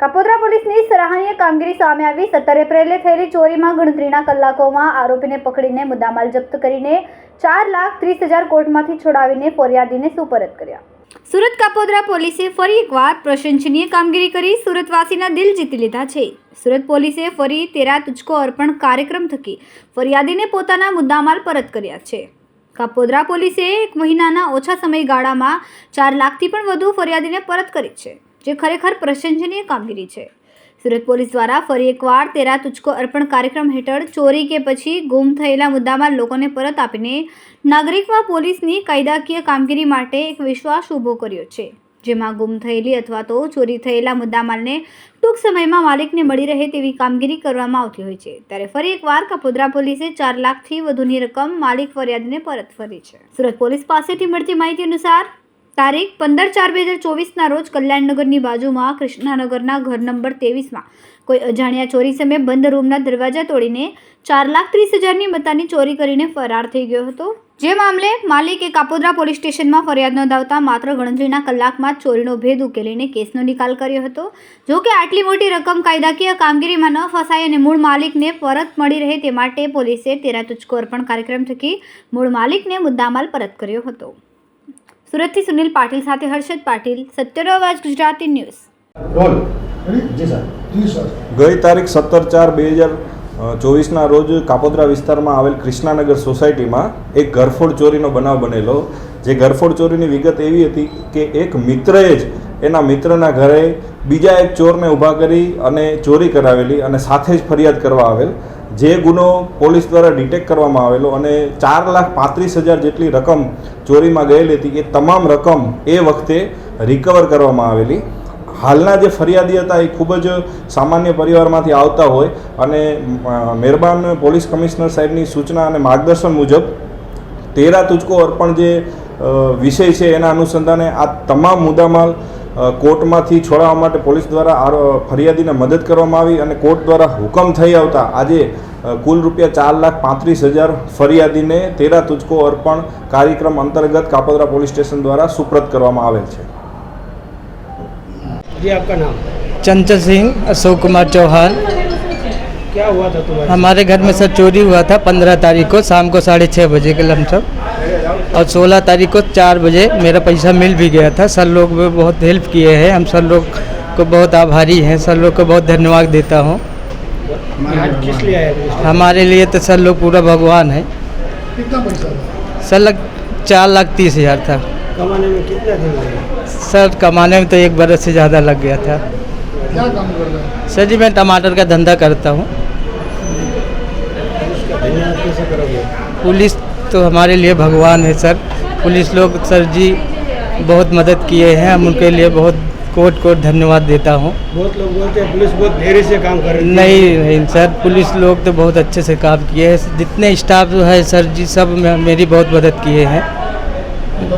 કાપોદ્રા પોલીસની સરાહનીય કામગીરી સામે આવી. સત્તર એપ્રિલે થયેલી ચોરીમાં ગણતરીના કલાકોમાં આરોપીને પકડીને મુદ્દામાલ જપ્ત કરીને ચાર લાખ ત્રીસ હજાર કોર્ટમાંથી છોડાવીને ફરિયાદીને સુપરત કર્યા. સુરત કાપોદ્રા પોલીસે ફરી એકવાર પ્રશંસનીય કામગીરી કરી. સુરતવાસીના દિલ જીતી લીધા છે. સુરત પોલીસે ફરી તેરા તુચકો અર્પણ કાર્યક્રમ થકી ફરિયાદીને પોતાના મુદ્દામાલ પરત કર્યા છે. કાપોદ્રા પોલીસે એક મહિનાના ઓછા સમયગાળામાં ચાર લાખથી પણ વધુ ફરિયાદીને પરત કરી છે. જે ખરેખર પ્રશંસનીય કામગીરી છે. સુરત પોલીસ દ્વારા ફરી એકવાર તેરા તુચકો અર્પણ કાર્યક્રમ હેઠળ ચોરી કે પછી ગુમ થયેલા મુદ્દામાં લોકોને પરત આપીને નાગરિકમાં પોલીસની કાયદાકીય કામગીરી માટે એક વિશ્વાસ ઊભો કર્યો છે. જેમાં ગુમ થયેલી અથવા તો ચોરી થયેલા મુદ્દામાલને ટૂંક સમયમાં માલિકને મળી રહે તેવી કામગીરી કરવામાં આવતી હોય છે. ત્યારે ફરી એકવાર કપોદરા પોલીસે ચાર લાખથી વધુની રકમ માલિક ફરિયાદને પરત ફરી છે. સુરત પોલીસ પાસેથી મળતી માહિતી અનુસાર તારીખ પંદર ચાર બે હજાર ચોવીસના રોજ કલ્યાણનગરની બાજુમાં કૃષ્ણાનગરના ઘર નંબર ત્રેવીસમાં કોઈ અજાણ્યા ચોરી સમયે બંધ રૂમના દરવાજા તોડીને ચાર લાખ ત્રીસ હજારની મતાની ચોરી કરીને ફરાર થઈ ગયો હતો. જે મામલે માલિકે કાપોદ્રા પોલીસ સ્ટેશનમાં ફરિયાદ નોંધાવતા માત્ર ગણતરીના કલાકમાં ચોરીનો ભેદ ઉકેલીને કેસનો નિકાલ કર્યો હતો. જો કે આટલી મોટી રકમ કાયદાકીય કામગીરીમાં ન ફસાય અને મૂળ માલિકને પરત મળી રહે તે માટે પોલીસે તેરા તુચકો અર્પણ કાર્યક્રમ થકી મૂળ માલિકને મુદ્દામાલ પરત કર્યો હતો. સુરતથી સુનિલ પાટીલ સાથે હર્ષદ પાટીલ સત્તર અવાજ ગુજરાતી ન્યૂઝ. રોલ. જી સર. જી સર. ગઈ તારીખ સત્તર ચાર બે હજાર ચોવીસના રોજ કાપોદ્રા વિસ્તારમાં આવેલ કૃષ્ણાનગર સોસાયટીમાં એક ઘરફોડ ચોરીનો બનાવ બનેલો. જે ઘરફોડ ચોરીની વિગત એવી હતી કે એક મિત્રએ જ એના મિત્રના ઘરે બીજા એક ચોરને ઊભા કરી અને ચોરી કરાવેલી અને સાથે જ ફરિયાદ કરવા આવેલ. જે ગુનો પોલીસ દ્વારા ડિટેક્ટ કરવામાં આવેલો અને ચાર લાખ પાંત્રીસ હજાર જેટલી રકમ ચોરીમાં ગયેલી હતી, એ તમામ રકમ એ વખતે રિકવર કરવામાં આવેલી. હાલના જે ફરિયાદી હતા, એ ખૂબ જ સામાન્ય પરિવારમાંથી આવતા હોય અને મહેરબાન પોલીસ કમિશનર સાહેબની સૂચના અને માર્ગદર્શન મુજબ તેરા તુચકો અર્પણ જે વિષય છે, એના અનુસંધાને આ તમામ મુદ્દામાલ કોર્ટમાંથી છોડાવવા માટે પોલીસ દ્વારા ફરિયાદીને મદદ કરવામાં આવી અને કોર્ટ દ્વારા હુકમ થઈ આવતા આજે કુલ રૂપિયા ચાર લાખ પાંત્રીસ હજાર ફરિયાદીને તેરા તુચકો અર્પણ કાર્યક્રમ અંતર્ગત કાપોદ્રા પોલીસ સ્ટેશન દ્વારા સુપ્રત કરવામાં આવેલ છે जी आपका नाम चंचल सिंह अशोक कुमार चौहान क्या हुआ था तुम्हारे हमारे घर में सर चोरी हुआ था पंद्रह तारीख को शाम को साढ़े छः बजे के लमसम और सोलह तारीख को चार बजे मेरा पैसा मिल भी गया था सर लोग भी बहुत हेल्प किए हैं हम सर लोग को बहुत आभारी हैं सर लोग को बहुत धन्यवाद देता हूँ आज किस लिए आए हमारे लिए तो सर लोग पूरा भगवान है। कितना पैसा था? सर लग चार लाख तीस हज़ार था। कमाने में कितने सर कमाने में तो एक बरस से ज़्यादा लग गया था। क्या काम कर रहे हैं? सर जी मैं टमाटर का धंधा करता हूँ। पुलिस तो हमारे लिए भगवान है सर। पुलिस लोग सर जी बहुत मदद किए हैं। हम उनके लिए बहुत कोट कोट धन्यवाद देता हूँ। बहुत लोग बोलते हैं पुलिस बहुत देरी से काम कर रही है। नहीं नहीं सर पुलिस लोग तो बहुत अच्छे से काम किए हैं। जितने स्टाफ है सर जी सब मेरी बहुत मदद किए हैं। तो